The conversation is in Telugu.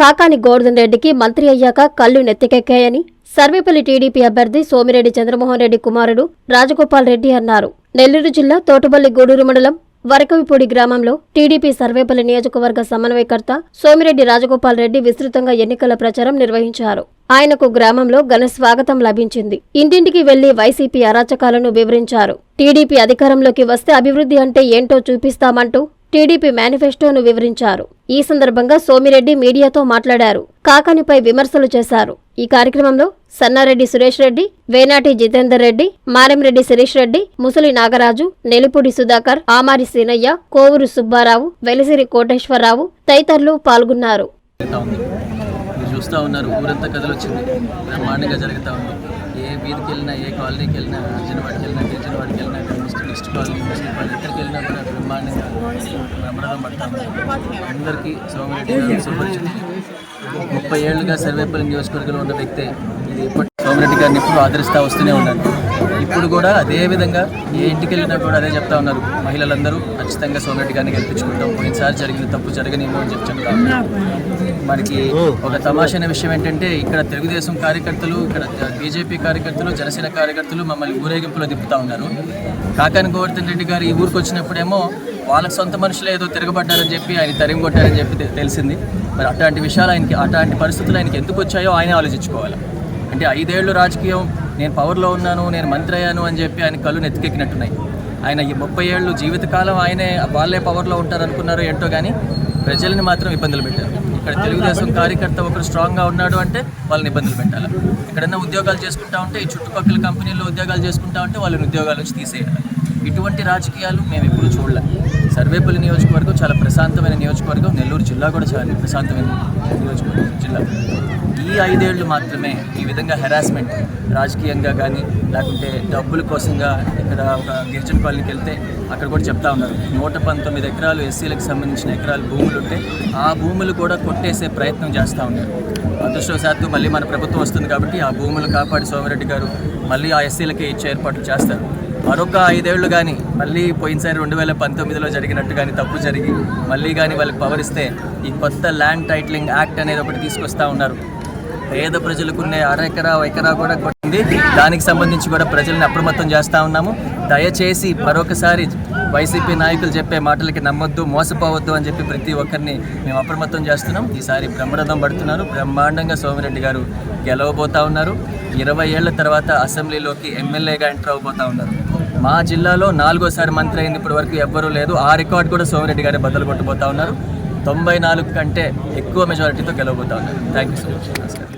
కాకాని గోవర్ధన్ రెడ్డికి మంత్రి అయ్యాక కళ్ళు నెత్తికెక్కాయని సర్వేపల్లి టీడీపీ అభ్యర్థి సోమిరెడ్డి చంద్రమోహన్ రెడ్డి కుమారుడు రాజగోపాల్ రెడ్డి అన్నారు. నెల్లూరు జిల్లా తోటపల్లి గూడూరు మండలం వరకవిపూడి గ్రామంలో టీడీపీ సర్వేపల్లి నియోజకవర్గ సమన్వయకర్త సోమిరెడ్డి రాజగోపాల్ రెడ్డి విస్తృతంగా ఎన్నికల ప్రచారం నిర్వహించారు. ఆయనకు గ్రామంలో ఘన స్వాగతం లభించింది. ఇంటింటికి వెళ్ళి వైసీపీ అరాచకాలను వివరించారు. టీడీపీ అధికారంలోకి వస్తే అభివృద్ధి అంటే ఏంటో చూపిస్తామంటూ టీడీపీ మేనిఫెస్టోను వివరించారు. ఈ సందర్భంగా సోమిరెడ్డి మీడియాతో మాట్లాడారు. కాకానిపై విమర్శలు చేశారు. ఈ కార్యక్రమంలో సన్నారెడ్డి సురేష్ రెడ్డి వేనాటి జితేందర్ రెడ్డి మారెంరెడ్డి శిరీష్ రెడ్డి ముసలి నాగరాజు నెలిపూడి సుధాకర్ ఆమారి సీనయ్య కోవూరు సుబ్బారావు వెలిసిరి కోటేశ్వరరావు తదితరులు పాల్గొన్నారు. చూస్తూ ఉన్నారు. ఊరంతా కథలు వచ్చింది బ్రహ్మాండంగా జరుగుతూ ఉంది. ఏ వీధికి వెళ్ళినా ఏ కాలనీకి వెళ్ళినా అర్జునవాడికి వెళ్ళినా గిరిజనవాడికి వెళ్ళినా నెక్స్ట్ నెక్స్ట్ కాలనీ ముస్లిం ఎక్కడికి వెళ్ళినా కూడా బ్రహ్మాండంగా బ్రహ్మాండం పడతాము అందరికీ సోమిరెడ్డి గారు సుపరిచితులు ముప్పై ఏళ్ళుగా సర్వేపల్లి నియోజకవర్గంలో ఉన్న వ్యక్తే ఇది ఎప్పటి సోమిరెడ్డి గారిని ఎప్పుడు ఆదరిస్తూ వస్తూనే ఉన్నాను. ఇప్పుడు కూడా అదే విధంగా ఏ ఇంటికి వెళ్ళినా కూడా అదే చెప్తా ఉన్నారు. మహిళలందరూ ఖచ్చితంగా సోమిరెడ్డి గారిని గెలిపించుకుంటాం. పోయినసారి జరిగిన తప్పు జరగనేమో అని చెప్పి మనకి ఒక తమాషైన విషయం ఏంటంటే ఇక్కడ తెలుగుదేశం కార్యకర్తలు ఇక్కడ బీజేపీ కార్యకర్తలు జనసేన కార్యకర్తలు మమ్మల్ని ఊరేగింపులో తిప్పుతా ఉన్నారు. కాకాని గోవర్ధన్ రెడ్డి గారు ఈ ఊరికి వచ్చినప్పుడేమో వాళ్ళకి సొంత మనుషులు ఏదో తిరగబడ్డారని చెప్పి ఆయన తరిమి కొట్టారని చెప్పి తెలిసింది. మరి అట్లాంటి విషయాలు ఆయనకి అట్లాంటి పరిస్థితులు ఆయనకి ఎందుకు వచ్చాయో ఆయన ఆలోచించుకోవాలి. అంటే ఐదేళ్ళు రాజకీయం నేను పవర్లో ఉన్నాను నేను మంత్రి అయ్యాను అని చెప్పి ఆయన కళ్ళు నెత్తికెక్కినట్టున్నాయి. ఆయన ఈ ముప్పై ఏళ్ళు జీవితకాలం ఆయనే వాళ్ళే పవర్లో ఉంటారనుకున్నారో ఏంటో కానీ ప్రజల్ని మాత్రం ఇబ్బందులు పెట్టారు. ఇక్కడ తెలుగుదేశం కార్యకర్త ఒకరు స్ట్రాంగ్గా ఉన్నాడు అంటే వాళ్ళని ఇబ్బందులు పెట్టాలి. ఎక్కడన్నా ఉద్యోగాలు చేసుకుంటా ఉంటే ఈ చుట్టుపక్కల కంపెనీల్లో ఉద్యోగాలు చేసుకుంటా ఉంటే వాళ్ళని ఉద్యోగాల నుంచి తీసేయాలి ఇటువంటి రాజకీయాలు మేము ఎప్పుడూ చూడలే. సర్వేపల్లి నియోజకవర్గం చాలా ప్రశాంతమైన నియోజకవర్గం. నెల్లూరు జిల్లా కూడా చాలా ప్రశాంతమైన నియోజకవర్గం. జిల్లా. ఈ ఐదేళ్ళు మాత్రమే ఈ విధంగా హెరాస్మెంట్ రాజకీయంగా కానీ లేకుంటే డబ్బుల కోసంగా ఇక్కడ ఒక గిరిజన కాలనీకి వెళ్తే అక్కడ కూడా చెప్తా ఉన్నారు. నూట పంతొమ్మిది ఎకరాలు ఎస్సీలకు సంబంధించిన ఎకరాలు భూములు ఉంటే ఆ భూములు కూడా కొట్టేసే ప్రయత్నం చేస్తూ ఉన్నారు. అదృష్టవశాత్తు మళ్ళీ మన ప్రభుత్వం వస్తుంది కాబట్టి ఆ భూములు కాపాడి సోమిరెడ్డి గారు మళ్ళీ ఆ ఎస్సీలకే ఇచ్చే ఏర్పాట్లు చేస్తారు. మరొక ఐదేళ్ళు కానీ మళ్ళీ పోయినసారి రెండు వేల పంతొమ్మిదిలో జరిగినట్టు కానీ తప్పు జరిగి మళ్ళీ కానీ వాళ్ళకి పవర్ ఇస్తే ఈ కొత్త ల్యాండ్ టైటిలింగ్ యాక్ట్ అనేది ఒకటి తీసుకొస్తా ఉన్నారు. పేద ప్రజలకున్నే అర ఎకరా ఎకరా కూడా కొట్టింది. దానికి సంబంధించి కూడా ప్రజల్ని అప్రమత్తం చేస్తూ ఉన్నాము. దయచేసి మరొకసారి వైసీపీ నాయకులు చెప్పే మాటలకి నమ్మొద్దు మోసపోవద్దు అని చెప్పి ప్రతి ఒక్కరిని మేము అప్రమత్తం చేస్తున్నాం. ఈసారి బ్రహ్మరథం పడుతున్నారు. బ్రహ్మాండంగా సోమిరెడ్డి గారు గెలవబోతా ఉన్నారు. ఇరవై ఏళ్ళ తర్వాత అసెంబ్లీలోకి ఎమ్మెల్యేగా ఎంటర్ అవబోతా ఉన్నారు. మా జిల్లాలో నాలుగోసారి మంత్రి అయింది. ఇప్పటి వరకు ఎవ్వరూ లేదు. ఆ రికార్డు కూడా సోమిరెడ్డి గారే బద్దలు కొట్టబోతా ఉన్నారు. తొంభై నాలుగు కంటే ఎక్కువ మెజారిటీతో గెలవబోతా ఉన్నారు. Thank you so much. నమస్కారం.